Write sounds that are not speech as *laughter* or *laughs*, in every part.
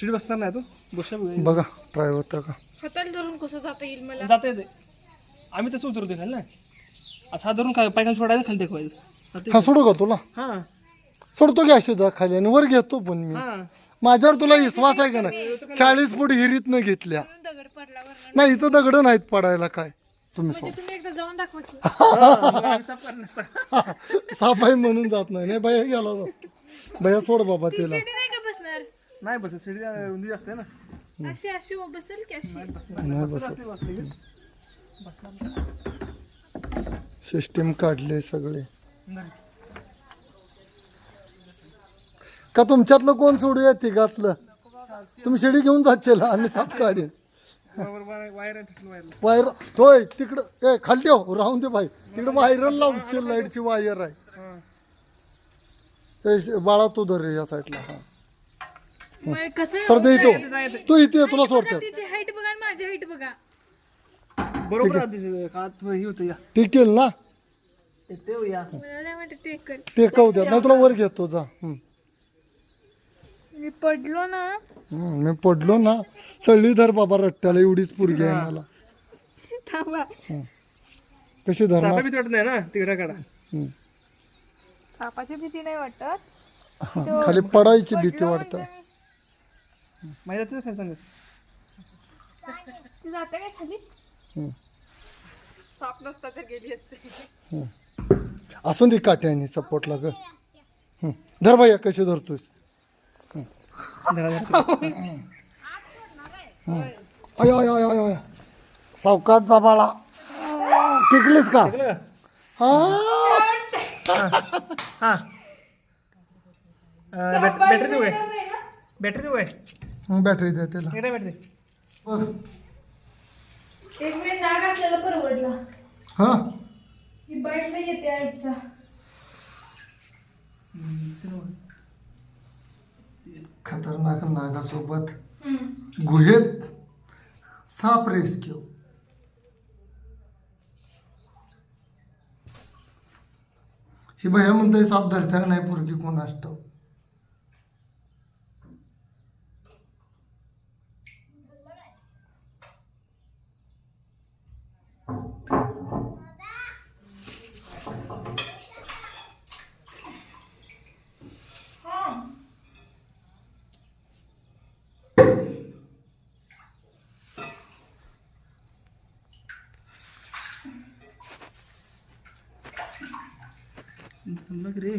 शिडी बसणार नाही तू? बसल्या बघ. बघा ट्राय होतं का? हाताला धरून कसं जाता येईल मला? जाता येते आम्ही तसं उतरतो खाली ना. असं हात धरून काय पायखान सोडायचं खाली देखवायचं हा सोडू का तुला. हा. सोडतो की अशी जा खाली आणि वर घेतो पण मी. हा. माझ्यावर तुला विश्वास आहे का नाही? चाळीस फूट हिरीत न घेतल्या. म्हणून दगड पडला वरनं. नाही इथं दगड नाहीत पडायला काय? तुम्ही म्हणजे तुम्ही एकदा जाऊन दाखवा की. मग आम्ही साफ *laughs* आहे म्हणून जात नाही. नाही भैया गेला जातो भैया सोड बाबा ती तिला. शिडी नाही का बसणार नाही बस शिडी रुंदी असते ना. अशी अशी बसेल की अशी? नाही बसत. सिस्टीम काढले सगळे. का तुमच्यातलं कोण सोडूया तिघातलं? तुम्ही शिडी घेऊन जाच्छेल आम्ही काढेन. बरोबर वायर- वायर. वायर. तोय तिकडं ए खाली ठेव राहून दे भाई तिकडं वायरल लावची लाईटची वायर आहे. ए, श- बाळा तू धर रे या साईडला. हा. इथं. जायचं. तू इथे ये, तुला बघा, सोडतात तिची हाईट बघा आणि माझी हाईट बघा. बरोबर आहे तिचं. का आत हे होतं या ठीक येईल ना? येते हो या मला नाही वाटत ते कर. ते कवत्यात नाही तुला वर घेतो जा. हम्म. मी पडलो ना. हम्म, मी पडलो ना. सळी धर बाबा रट्ट्याला एवढीच पुरगी आहे मला. थांबा. कशी धरणार? सापा भीती वाटत नाही ना? तिकडे काढा. हम्म. सापाची भीती नाही वाटत. हा, खाली पडायची भीती पडलो वाटतं. म्हणजे माहिती काय सांगत. ती जाते काय खाली हम्म, साप नसता तर गेली असते. हम्म. असून दे काट्याने सपोर्टला ग. हम्म. धर बाया कशी धरतोयस? अय अय अय अय अय. सावकाश जा बाळा टिकलीस का? हा? हा. बॅटरी देऊ काय? बॅटरी देऊ काय? बॅटरी द्या त्याला. इकडे बॅटरी एक वेळ नाग असलेला परवडला. हा? ही बाईटला येते आईचा. खतरनाक नागासोबत गुहेत साप रेस्क्यू ही भया म्हणते साप धरत्या नाही पोरगी कोण असतो? बघ रे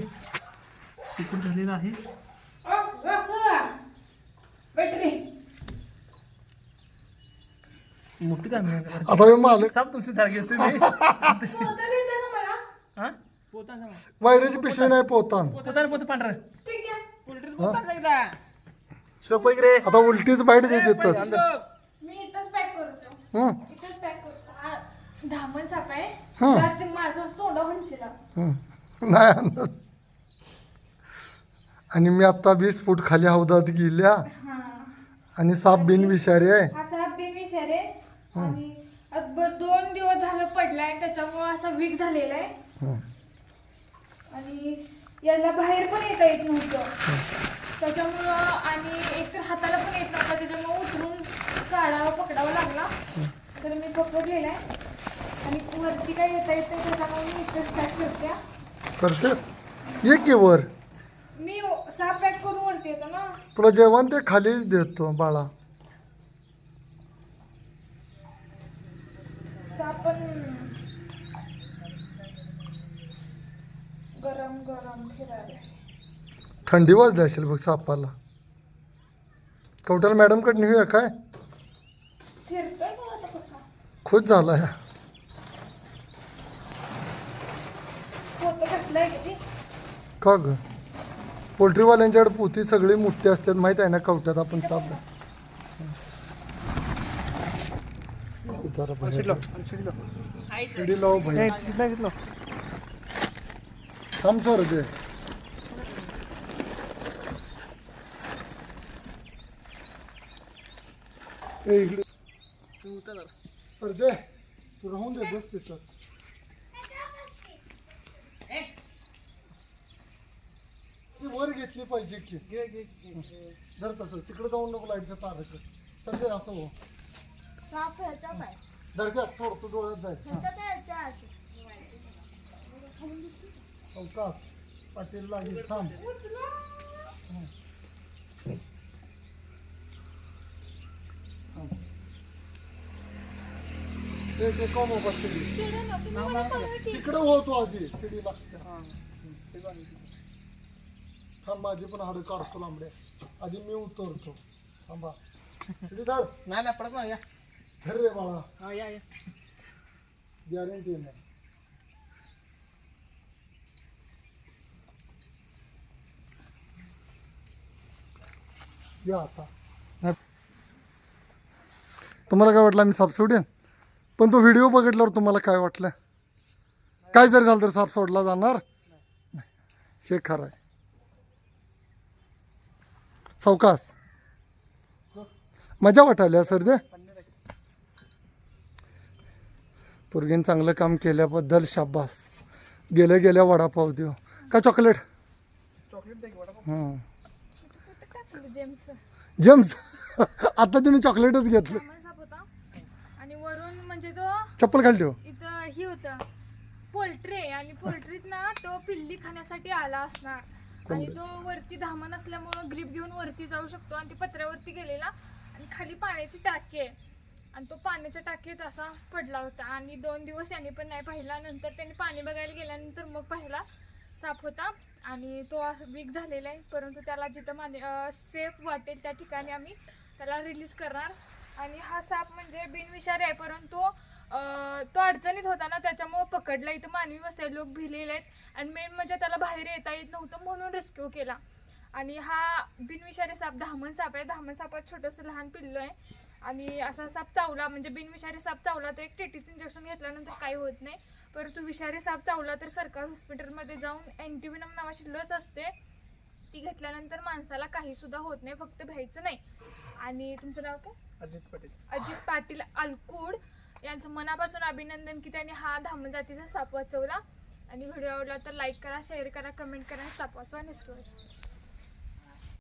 सुकून झालेला आहे. बॅटरी मोठी आता हे मालक साप तुमची धार घेतो हा? पोता सांगा. वायराची पिशवी नाही पोतान. पोता पांढरा. सोपं आता उलटीच बाईट देत येतात मी इथंच पॅक करतो. हं, इथंच पॅक करतो. हा धामण साप आहे. हं. त्यात माझं तोंडा हंचीला हं. नाही आणत. आणि मी आता वीस फूट खाली हौदात गेल्या. हा. आणि साप बिन विषारी आहे. हा साप बेनिश आहे. रे आणि अब दोन दिवस झालं पडलाय त्याच्यामुळे असा वीक झालेला आहे. हं. आणि याला बाहेर पण येता येत नव्हतं. त्याच्यामुळं आणि एकतर हाताला पण येत नव्हता त्याच्यामुळं उचलून काढावा पकडावा लागला. तर मी पकडलेला आहे. आणि वरती काय येता येत नाही त्याच्यामुळे मी इथंच पॅक करते करतेस ये की वर? मी साप पॅक करून वरती येतो ना. तुला जेवण ते खालीच देतो बाळा. साप पण गरम गरम फिरायला थंडी वाजली असेल बघ सापाला. कवटाल मॅडमकडे नेऊया काय? फिरतोय का आता कसा. खुश झाला या पोतं कसलं आहे किती का ग पोल्ट्रीवाल्यांच्याकडे पोती सगळी मोठी असतात माहीत आहे ना कवट्यात आपण साप शिडी लाव थांब सर दे. ए, इकडे. सर दे. तू राहून दे बस तिथं. ती वर घेतली पाहिजे की. जर तसं. तिकडे जाऊन नको लाईटच्या ताराकडे सध्या असं हो. साप दर्ग्यात सोड तू डोळ्यात जाय? अवकाश. पाटील लागेल. थांब. थांब. कम शिडी. की. तिकडे हो तू आधी. शिडी लागते थांब माझी पण हाडं काढतो लांबड्या. आधी मी उतरतो. थांबा. शिडी धर नाही नाही पडत ना या. धर रे बाळा. हा या या. गॅरंटी नाही. या आता. तुम्हाला काय वाटलं मी साप सोडेन पण तो व्हिडिओ बघितल्यावर तुम्हाला काय वाटलं? काय जरी झालं तर साप सोडला जाणार? नाही. हे खरं आहे. सावकाश मजा वाटायला सर दे पोरगीन चांगलं काम केल्याबद्दल शाबास. गेल्या गेल्या वडापाव देऊ. का चॉकलेट. हं. जेम्स. जेम्स आता तिने चॉकलेटच घेतलं. आणि वरून म्हणजे तो चप्पल खाली ठेव. इथं ही होतं. पोल्ट्री आणि पोल्ट्रीत ना तो पिल्ली खाण्यासाठी आला असणार. आणि तो वरती धामण असल्यामुळं ग्रीप घेऊन वरती जाऊ शकतो आणि ती पत्र्यावरती गेलेला आणि खाली पाण्याची टाकी आहे. आणि तो पाण्याच्या टाकीत असा पडला होता आणि दोन दिवस यांनी पण नाही पाहिला. नंतर त्यांनी पाणी बघायला गेल्यानंतर मग पाहिला. साप होता आणि तो वीक झालेला आहे. परंतु त्याला जिथं माने सेफ वाटेल त्या ठिकाणी आम्ही त्याला रिलीज करणार. आणि हा साप म्हणजे बिनविषारी आहे. परंतु तो अडचणीत होता ना त्याच्यामुळे पकडला. इथं मानवी वस्ती लोक भिलेले आहेत. आणि मेन म्हणजे त्याला बाहेर येता येत नव्हतं म्हणून रेस्क्यू केला. आणि हा बिनविषारी साप धामण साप आहे. धामण सापात छोटंसं लहान पिल्लू आहे. आणि असा साप चावला म्हणजे बिनविषारी साप चावला तर एक टेटीचं इंजेक्शन घेतल्यानंतर काही होत नाही. परंतु विषारी साप चावला तर सरकारी हॉस्पिटलमध्ये जाऊन अँटीविनम नावाची लस असते. ती घेतल्यानंतर माणसाला काही सुद्धा होत नाही फक्त भ्यायचं नाही. आणि तुमचं नाव काय? अजित पाटील. अजित पाटील अलकुड. यांचं मनापासून अभिनंदन की त्यांनी हा धाम जातीचा साप वाचवला. आणि व्हिडिओ आवडला तर लाईक करा शेअर करा कमेंट करा साप वाचवा निसरू